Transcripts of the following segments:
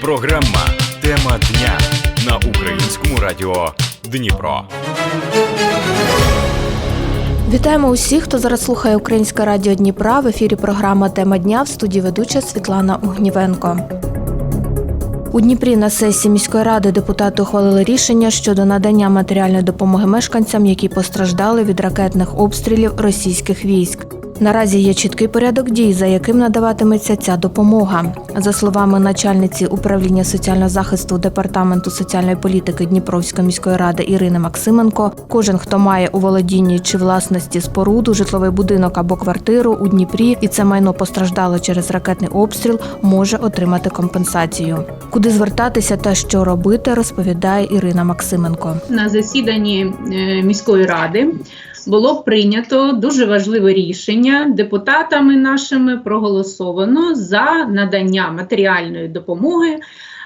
Програма Тема дня на українському радіо Дніпро. Вітаємо усіх, хто зараз слухає Українське радіо Дніпра. В ефірі програма Тема дня в студії ведуча Світлана Огнівенко. У Дніпрі на сесії міської ради депутати ухвалили рішення щодо надання матеріальної допомоги мешканцям, які постраждали від ракетних обстрілів російських військ. Наразі є чіткий порядок дій, за яким надаватиметься ця допомога. За словами начальниці управління соціального захисту департаменту соціальної політики Дніпровської міської ради Ірини Максименко, кожен, хто має у володінні чи власності споруду, житловий будинок або квартиру у Дніпрі, і це майно постраждало через ракетний обстріл, може отримати компенсацію. Куди звертатися та що робити, розповідає Ірина Максименко. на засіданні е, міської ради було прийнято дуже важливе рішення депутатами нашими проголосовано за надання матеріальної допомоги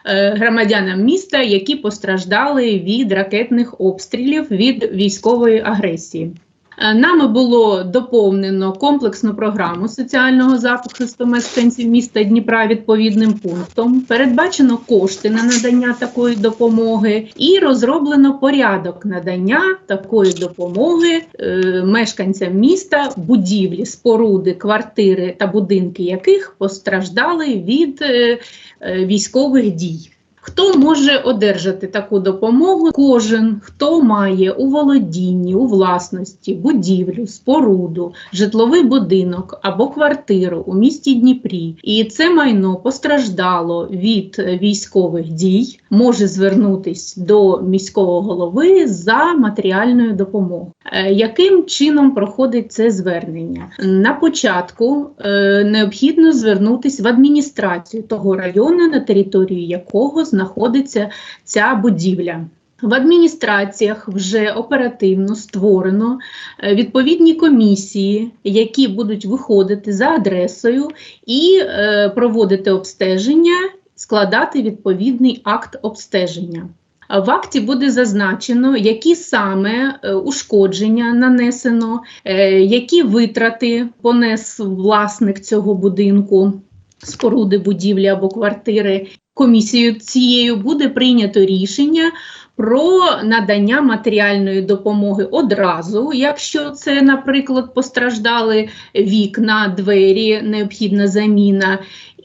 е, громадянам міста, які постраждали від ракетних обстрілів від військової агресії. Е, Нами було доповнено комплексну програму соціального захисту мешканців міста Дніпра відповідним пунктом. Передбачено кошти на надання такої допомоги і розроблено порядок надання такої допомоги е, мешканцям міста, будівлі, споруди, квартири та будинки яких постраждали від е, військових дій. Хто може одержати таку допомогу? Кожен, хто має у володінні, у власності будівлю, споруду, житловий будинок або квартиру у місті Дніпрі, і це майно постраждало від військових дій, може звернутись до міського голови за матеріальною допомогою. Е, Яким чином проходить це звернення? На початку е, необхідно звернутися в адміністрацію того району, на території якого знаходиться ця будівля. В адміністраціях вже оперативно створено е, відповідні комісії, які будуть виходити за адресою і проводити обстеження, складати відповідний акт обстеження. В акті буде зазначено, які саме е, ушкодження нанесено, е, які витрати понес власник цього будинку, споруди, будівлі або квартири. Комісією цією буде прийнято рішення про надання матеріальної допомоги одразу, якщо це, наприклад, постраждали вікна, двері, необхідна заміна.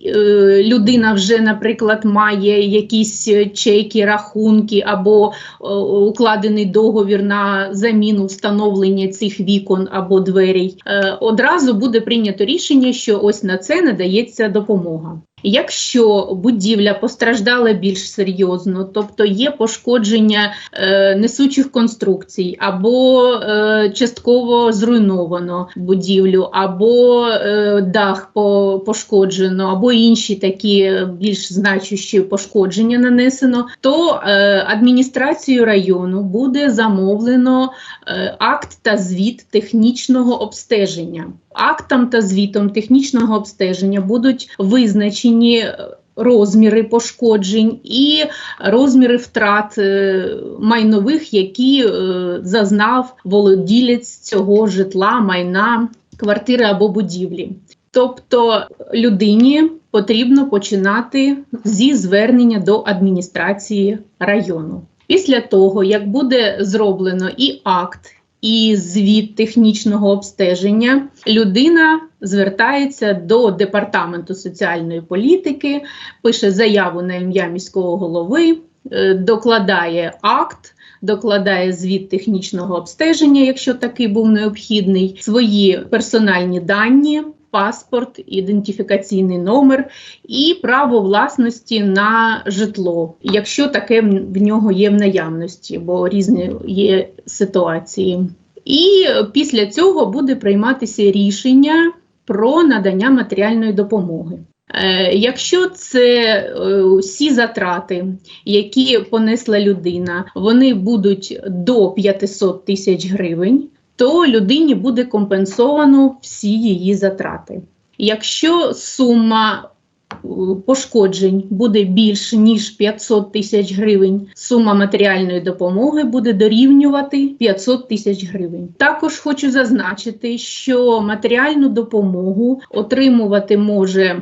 Е, Людина вже, наприклад, має якісь чеки, рахунки або е, укладений договір на заміну встановлення цих вікон або дверей. Е, Одразу буде прийнято рішення, що ось на це надається допомога. Якщо будівля постраждала більш серйозно, тобто є пошкодження е, несучих конструкцій, або е, частково зруйновано будівлю, або е, дах по, пошкоджено, або інші такі більш значущі пошкодження нанесено, то е, адміністрацією району буде замовлено е, акт та звіт технічного обстеження. Актом та звітом технічного обстеження будуть визначені е, розміри пошкоджень і розміри втрат е, майнових, які е, зазнав володілець цього житла, майна, квартири або будівлі. Тобто людині потрібно починати зі звернення до адміністрації району. Після того, як буде зроблено і акт, і звіт технічного обстеження, людина звертається до департаменту соціальної політики, пише заяву на ім'я міського голови, е, докладає акт. Докладає звіт технічного обстеження, якщо такий був необхідний, свої персональні дані, паспорт, ідентифікаційний номер і право власності на житло, якщо таке в нього є в наявності, бо різні є ситуації. І після цього буде прийматися рішення про надання матеріальної допомоги. Е, Якщо це е, всі затрати, які понесла людина, вони будуть до 500 тисяч гривень, то людині буде компенсовано всі її затрати. Якщо сума е, пошкоджень буде більше ніж 500 тисяч гривень, сума матеріальної допомоги буде дорівнювати 500 тисяч гривень. Також хочу зазначити, що матеріальну допомогу отримувати може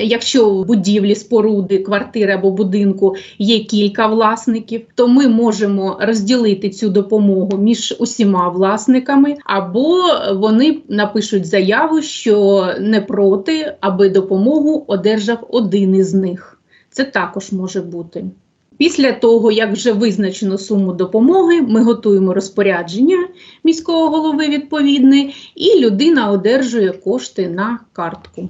Якщо в будівлі, споруди, квартири або будинку є кілька власників, то ми можемо розділити цю допомогу між усіма власниками, або вони напишуть заяву, що не проти, аби допомогу одержав один із них. Це також може бути. Після того, як вже визначено суму допомоги, ми готуємо розпорядження міського голови відповідне, і людина одержує кошти на картку.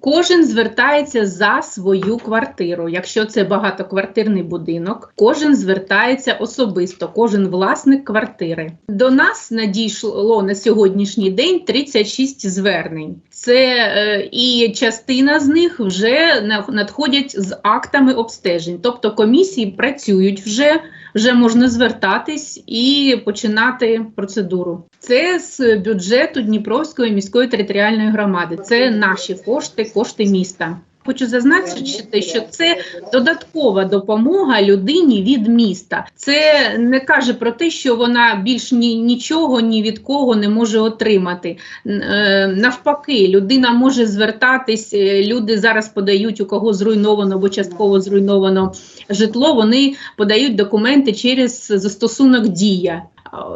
Кожен звертається за свою квартиру. Якщо це багатоквартирний будинок, кожен звертається особисто, кожен власник квартири. До нас надійшло на сьогоднішній день 36 звернень. Це е, і частина з них вже надходять з актами обстежень. Тобто комісії працюють вже, вже можна звертатись і починати процедуру. Це з бюджету Дніпровської міської територіальної громади. Це наші кошти, кошти міста. Хочу зазначити, що це додаткова допомога людині від міста. Це не каже про те, що вона більш ні, нічого ні від кого не може отримати. Е, Навпаки, людина може звертатись. е, Люди зараз подають у кого зруйновано або частково зруйновано житло. Вони подають документи через застосунок дія.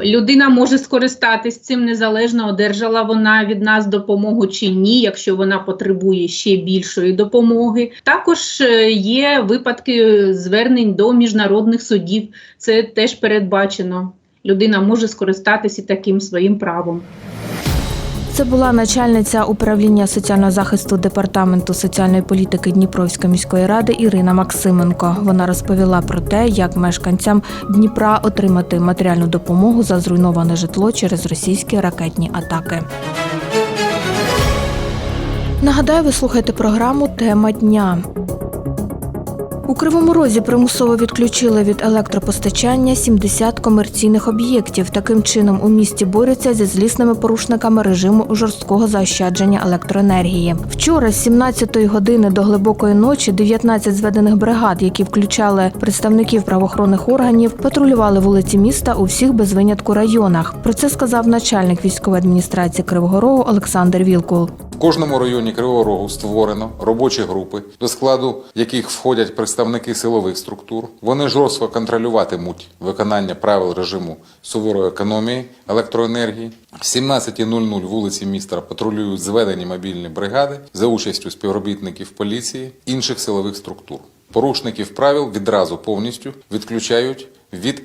Людина може скористатись цим незалежно, одержала вона від нас допомогу чи ні, якщо вона потребує ще більшої допомоги. Також е, є випадки звернень до міжнародних судів. Це теж передбачено. Людина може скористатися таким своїм правом. Це була начальниця управління соціального захисту департаменту соціальної політики Дніпровської міської ради Ірина Максименко. Вона розповіла про те, як мешканцям Дніпра отримати матеріальну допомогу за зруйноване житло через російські ракетні атаки. Нагадаю, ви слухаєте програму Тема дня. У Кривому Розі примусово відключили від електропостачання 70 комерційних об'єктів. Таким чином у місті борються зі злісними порушниками режиму жорсткого заощадження електроенергії. Вчора з 17-ї години до глибокої ночі 19 зведених бригад, які включали представників правоохоронних органів, патрулювали вулиці міста у всіх без винятку районах. Про це сказав начальник військової адміністрації Кривого Рогу Олександр Вілкул. В кожному районі Кривого Рогу створено робочі групи, до складу яких входять представники силових структур. Вони жорстко контролюватимуть виконання правил режиму суворої економії електроенергії. В 17.00 вулиці міста патрулюють зведені мобільні бригади за участю співробітників поліції інших силових структур. Порушників правил відразу повністю відключають від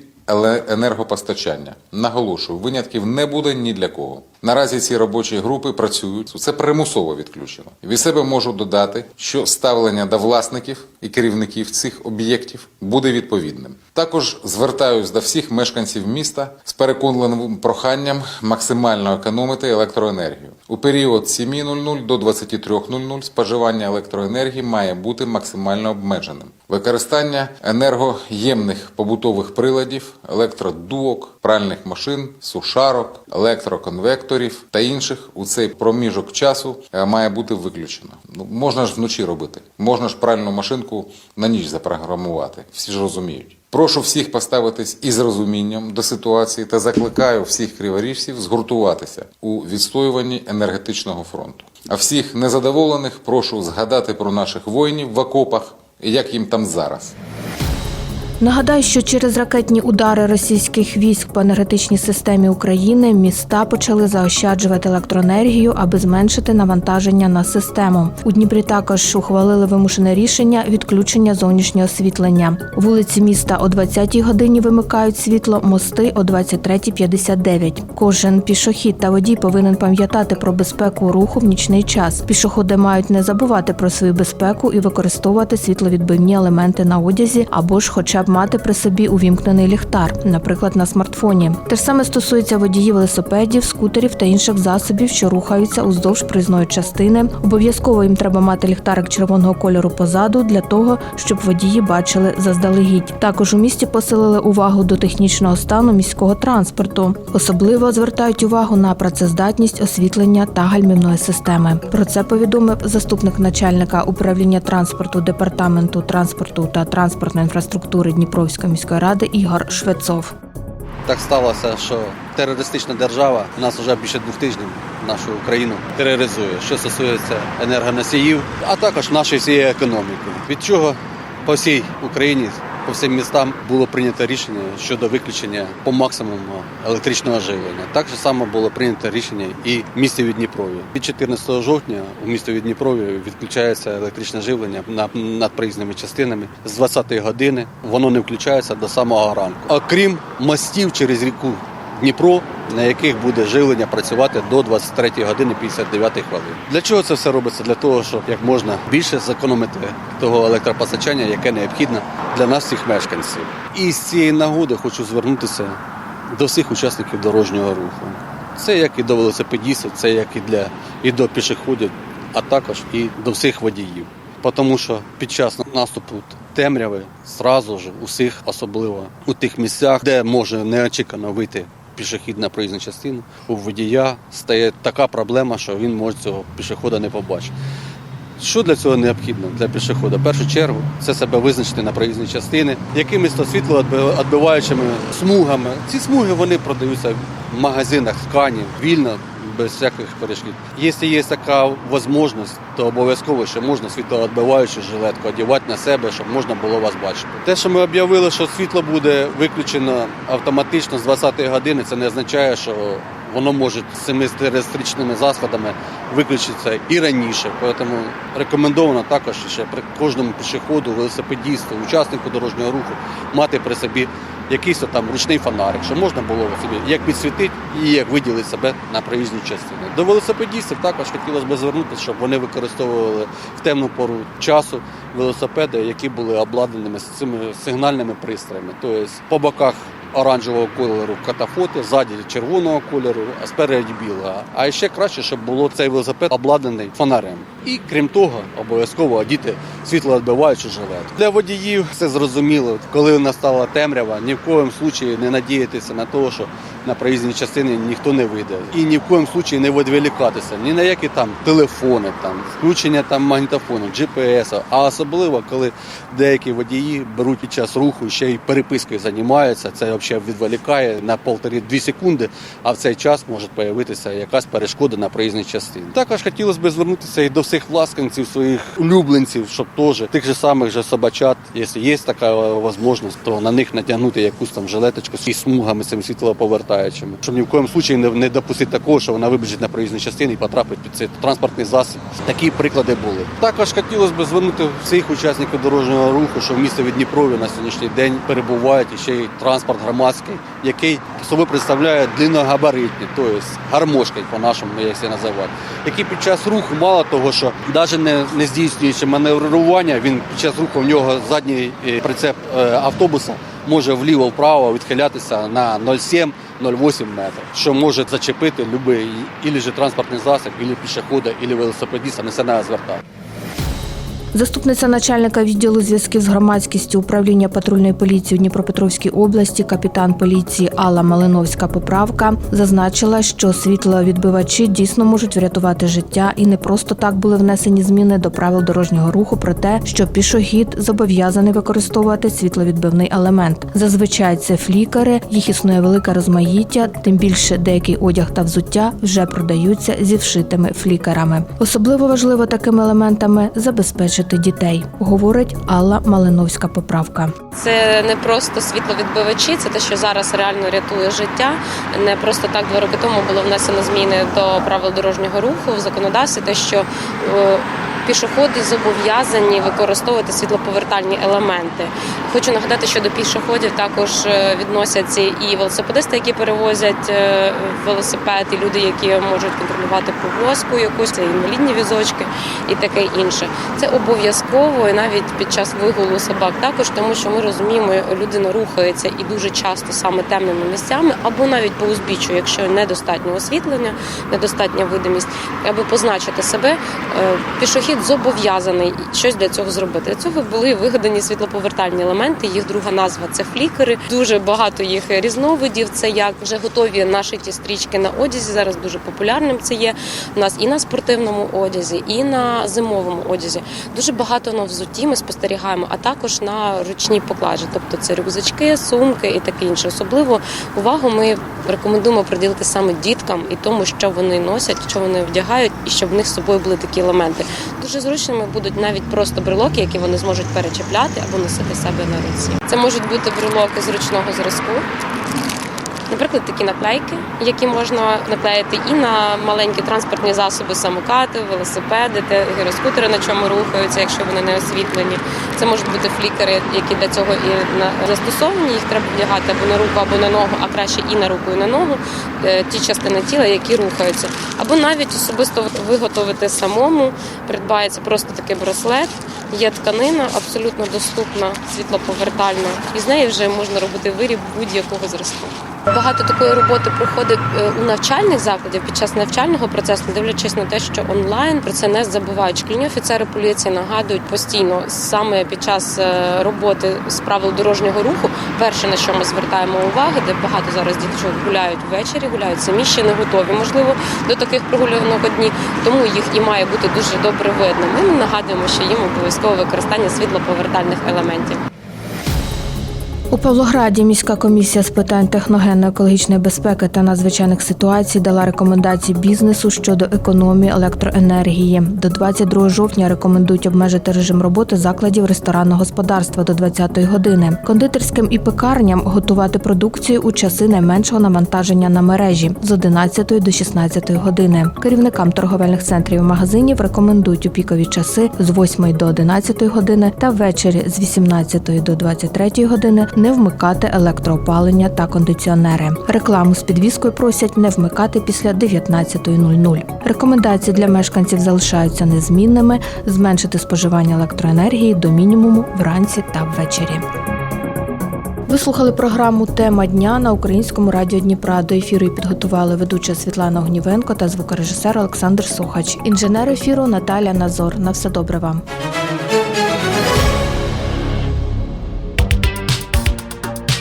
енергопостачання. Наголошую, винятків не буде ні для кого. Наразі ці робочі групи працюють. Це примусово відключено. Від себе можу додати, що ставлення до власників і керівників цих об'єктів буде відповідним. Також звертаюсь до всіх мешканців міста з переконливим проханням максимально економити електроенергію. У період з 7.00 до 23.00 споживання електроенергії має бути максимально обмеженим. Використання енергоємних побутових приладів, електродуок, пральних машин, сушарок, електроконвекторів та інших у цей проміжок часу е, має бути виключено. Ну, можна ж вночі робити, можна ж пральну машинку на ніч запрограмувати. Всі ж розуміють. Прошу всіх поставитись із розумінням до ситуації та закликаю всіх криворіжців згуртуватися у відстоюванні енергетичного фронту. А всіх незадоволених прошу згадати про наших воїнів в окопах як їм там зараз. Нагадаю, що через ракетні удари російських військ по енергетичній системі України міста почали заощаджувати електроенергію, аби зменшити навантаження на систему. У Дніпрі також ухвалили вимушене рішення відключення зовнішнього освітлення. Вулиці міста о 20-й годині вимикають світло, мости о 23.59. Кожен пішохід та водій повинен пам'ятати про безпеку руху в нічний час. Пішоходи мають не забувати про свою безпеку і використовувати світловідбивні елементи на одязі або ж хоча б мати при собі увімкнений ліхтар, наприклад, на смартфоні. Те ж саме стосується водіїв велосипедів, скутерів та інших засобів, що рухаються уздовж проїзної частини. Обов'язково їм треба мати ліхтарик червоного кольору позаду для того, щоб водії бачили заздалегідь. Також у місті посилили увагу до технічного стану міського транспорту. Особливо звертають увагу на працездатність освітлення та гальмівної системи. Про це повідомив заступник начальника управління транспорту департаменту транспорту та транспортної інфраструктури Дніпровської міської ради Ігор Швецов. Так сталося, що терористична держава нас вже більше двох тижнів нашу Україну тероризує, що стосується енергоносіїв, а також нашої всієї економіки. Від чого по всій Україні, по всім містам було прийнято рішення щодо виключення по максимуму електричного живлення. Так само було прийнято рішення і в місті Відніпрові. Від 14 жовтня у місті Відніпрові відключається електричне живлення на- над проїзними частинами з 20 години. Воно не включається до самого ранку. Окрім мостів через ріку Дніпро, на яких буде живлення працювати до 23 години 59 хвилин. Для чого це все робиться? Для того, щоб як можна більше зекономити того електропостачання, яке необхідне для нас, всіх мешканців. І з цієї нагоди хочу звернутися до всіх учасників дорожнього руху. Це як і до велосипедістів, це як і для і до пішоходів, а також і до всіх водіїв. Тому що під час наступу темряви зразу ж усіх, особливо у тих місцях, де може неочікано вийти пішохід на проїзну частину, у водія стає така проблема, що він може цього пішохода не побачити. Що для цього необхідно для пішохода? В першу чергу це себе визначити на проїзні частини, якимись то світлоотбиваючими смугами. Ці смуги вони продаються в магазинах ткані, вільно, без всяких перешкід. Якщо є така можливість, то обов'язково ще можна світлоотбиваючу жилетку одягати на себе, щоб можна було вас бачити. Те, що ми об'явили, що світло буде виключено автоматично з 20-ї години, це не означає, що воно може з цими терористичними заходами виключитися і раніше. Тому рекомендовано також ще при кожному пішоходу, велосипедісту, учаснику дорожнього руху мати при собі якийсь там ручний фонарик, що можна було собі як підсвітити і як виділити себе на проїзній частині. До велосипедістів також хотілося б звернутися, щоб вони використовували в темну пору часу велосипеди, які були обладнаними з цими сигнальними пристроями. Тобто по боках оранжевого кольору катафоти, ззаді червоного кольору, а спереді білого. А ще краще, щоб було цей велосипед обладнаний фонарем. І крім того, обов'язково одіти світлоотбиваючу жилет. Для водіїв це зрозуміло, коли настала темрява, ні в коєму случаї не надіятися на те, що на проїзній частині ніхто не вийде. І ні в коєму случаї не відволікатися ні на які там телефони, там включення там магнітофону, GPS, а особливо коли деякі водії беруть під час руху ще й перепискою займаються. Це взагалі відволікає на полтори-дві секунди, а в цей час може з'явитися якась перешкода на проїзній частині. Також хотілося б звернутися і до всіх власників своїх улюбленців, щоб теж тих же самих же собачат, якщо є така можливість, то на них натягнути якусь там жилеточку з смугами цим світлоповертаючими, щоб ні в коєму случаї не, не допустити такого, що вона вибіжить на проїзну частину і потрапить під цей транспортний засіб. Такі приклади були. Також хотілося б звернути всіх учасників дорожнього руху, що в місті Відніпрові на сьогоднішній день перебувають ще й транспорт громадський, який собою представляє длинногабаритні, тобто гармошки, по-нашому як це називати, які під час руху мало того, що навіть не, не здійснюючи маневрування, він під час руху в нього задній е, прицеп е, автобуса може вліво-вправо відхилятися на 0,7 0,8 метрів, що може зачепити ілі же транспортний засіб, ілі пішохода, ілі велосипедиста, не це не звертає. Заступниця начальника відділу зв'язків з громадськістю управління патрульної поліції у Дніпропетровській області, капітан поліції Алла Малиновська Поправка зазначила, що світловідбивачі дійсно можуть врятувати життя і не просто так були внесені зміни до правил дорожнього руху про те, що пішохід зобов'язаний використовувати світловідбивний елемент. Зазвичай це флікери, їх існує велике розмаїття, тим більше деякий одяг та взуття вже продаються зі вшитими флікерами. Особливо важливо такими елементами забезпечити дітей, говорить Алла Малиновська Поправка. Це не просто світловідбивачі, це те, що зараз реально рятує життя. Не просто так два роки тому було внесено зміни до правил дорожнього руху в законодавстві, те, що е, пішоходи зобов'язані використовувати світлоповертальні елементи. Хочу нагадати, що до пішоходів також е, відносяться і велосипедисти, які перевозять е, велосипед, і люди, які можуть контролювати повозку якусь, це інвалідні візочки і таке інше. Це обов'язково і навіть під час вигулу собак також, тому що ми розуміємо, людина рухається і дуже часто саме темними місцями, або навіть по узбіччю, якщо недостатньо освітлення, недостатня видимість, аби позначити себе, е, пішохід завод зобов'язаний щось для цього зробити. Для цього були вигадані світлоповертальні елементи. Їх друга назва це флікери. Дуже багато їх різновидів. Це як вже готові нашиті стрічки на одязі. Зараз дуже популярним це є. У нас і на спортивному одязі, і на зимовому одязі. Дуже багато на взутті ми спостерігаємо, а також на ручній поклажі, тобто це рюкзачки, сумки і таке інше. Особливо увагу ми рекомендуємо приділити саме діткам і тому, що вони носять, що вони вдягають, і щоб в них з собою були такі елементи. Дуже зручними будуть навіть просто брелоки, які вони зможуть перечепляти або носити себе на руці. Це можуть бути брелоки зручного зразку. Наприклад, такі наклейки, які можна наклеїти і на маленькі транспортні засоби, самокати, велосипеди, те- гіроскутери, на чому рухаються, якщо вони не освітлені. Це можуть бути флікери, які для цього і застосовані. Їх треба вдягати або на руку, або на ногу, а краще і на руку, і на ногу. е, Ті частини тіла, які рухаються, або навіть особисто виготовити самому. Придбається просто такий браслет. Є тканина, абсолютно доступна, світлоповертальна, і з неї вже можна робити виріб будь-якого зразку. Багато такої роботи проходить е, у навчальних закладів під час навчального процесу, дивлячись на те, що онлайн про це не забувають. Шкільні офіцери поліції нагадують постійно саме під час е, роботи з правил дорожнього руху. Перше на що ми звертаємо увагу, де багато зараз діточок гуляють ввечері, гуляють самі ще не готові, можливо, до таких прогулянок дні. Тому їх і має бути дуже добре видно. Ми нагадуємо, що їм обов'язково використання світлоповертальних елементів. У Павлограді міська комісія з питань техногенно-екологічної безпеки та надзвичайних ситуацій дала рекомендації бізнесу щодо економії електроенергії. До 22 жовтня рекомендують обмежити режим роботи закладів ресторанного господарства до 20-ї години. Кондитерським і пекарням готувати продукцію у часи найменшого навантаження на мережі з 11 до 16 години. Керівникам торговельних центрів і магазинів рекомендують у пікові часи з 8 до 11 години та ввечері з 18 до 23 години не вмикати електроопалення та кондиціонери. Рекламу з підвіскою просять не вмикати після 19.00. Рекомендації для мешканців залишаються незмінними: зменшити споживання електроенергії до мінімуму вранці та ввечері. Ви слухали програму Тема дня на українському радіо Дніпра. До ефіру її підготували ведуча Світлана Огнівенко та звукорежисер Олександр Сухач. Інженер ефіру Наталя Назор. На все добре вам.